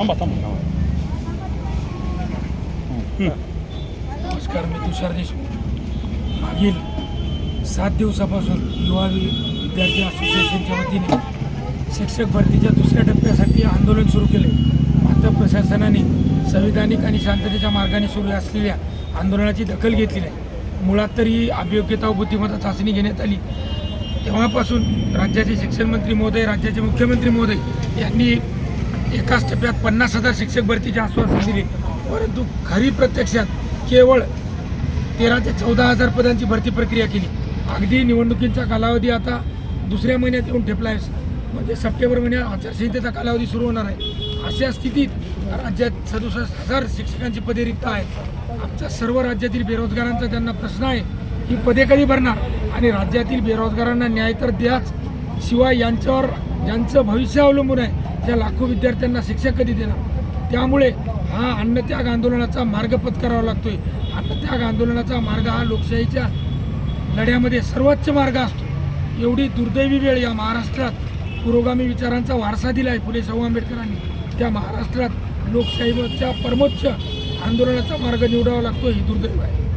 थांबा थांबा नमस्कार मी तुषार देशमुख. मागील सात दिवसापासून युवा विद्यार्थी असोसिएशनच्या वतीने शिक्षक भरतीच्या दुसऱ्या टप्प्यासाठी आंदोलन सुरू केले. मात्र प्रशासनाने संविधानिक आणि शांततेच्या मार्गाने सुरू असलेल्या आंदोलनाची दखल घेतली नाही. मुळात तरी अभियोग्यता व बुद्धिमत्ता चाचणी घेण्यात आली. तेव्हापासून राज्याचे शिक्षण मंत्री महोदय राज्याचे मुख्यमंत्री महोदय यांनी एकाच टप्प्यात पन्नास हजार शिक्षक भरतीचे आश्वासन दिले. परंतु खरी प्रत्यक्षात केवळ तेरा ते चौदा हजार पदांची भरती प्रक्रिया केली. अगदी निवडणुकींचा कालावधी आता दुसऱ्या महिन्यात येऊन ठेपला आहे म्हणजे सप्टेंबर महिन्यात आचारसंहितेचा कालावधी सुरू होणार आहे. अशा स्थितीत राज्यात सदुसष्ट हजार शिक्षकांची पदे रिक्त आहेत. आमच्या सर्व राज्यातील बेरोजगारांचा त्यांना प्रश्न आहे ही पदे कधी भरणार? आणि राज्यातील बेरोजगारांना न्याय तर द्याच. शिवाय यांच्यावर ज्यांचं भविष्य अवलंबून आहे त्या लाखो विद्यार्थ्यांना शिक्षा कधी देणार? त्यामुळे हा अन्नत्याग आंदोलनाचा मार्ग पत्करावा लागतोय. अन्नत्याग आंदोलनाचा मार्ग हा लोकशाहीच्या लढ्यामध्ये सर्वोच्च मार्ग असतो. एवढी दुर्दैवी वेळ या महाराष्ट्रात पुरोगामी विचारांचा वारसा दिला आहे फुले शाहू आंबेडकरांनी. त्या महाराष्ट्रात लोकशाहीच्या परमोच्च आंदोलनाचा मार्ग निवडावा लागतो ही दुर्दैव आहे.